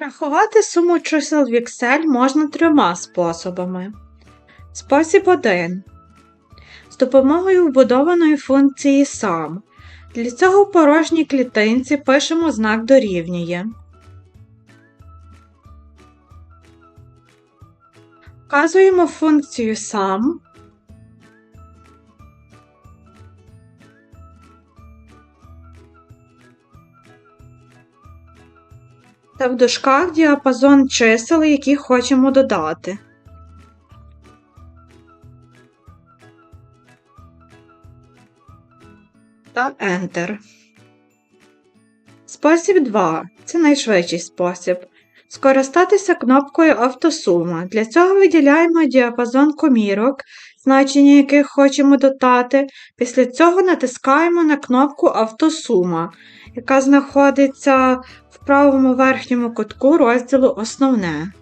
Рахувати суму чисел в Excel можна трьома способами. Спосіб 1. З допомогою вбудованої функції SUM. Для цього в порожній клітинці пишемо знак дорівнює. Вказуємо функцію SUM. Та в дужках діапазон чисел, які хочемо додати. Та Enter. Спосіб 2. Це найшвидший спосіб. Скористатися кнопкою Автосума. Для цього виділяємо діапазон комірок, значення яких хочемо додати. Після цього натискаємо на кнопку Автосума, яка знаходиться в правому верхньому кутку розділу Основне.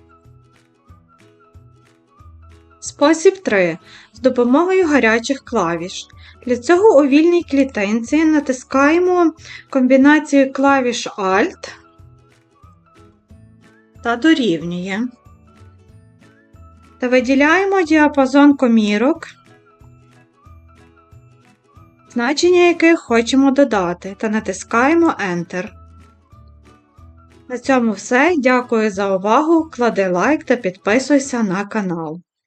Спосіб 3. З допомогою гарячих клавіш. Для цього у вільній клітинці натискаємо комбінацію клавіш Alt та дорівнює. Та виділяємо діапазон комірок, значення яких хочемо додати, та натискаємо Enter. На цьому все. Дякую за увагу. Клади лайк та підписуйся на канал.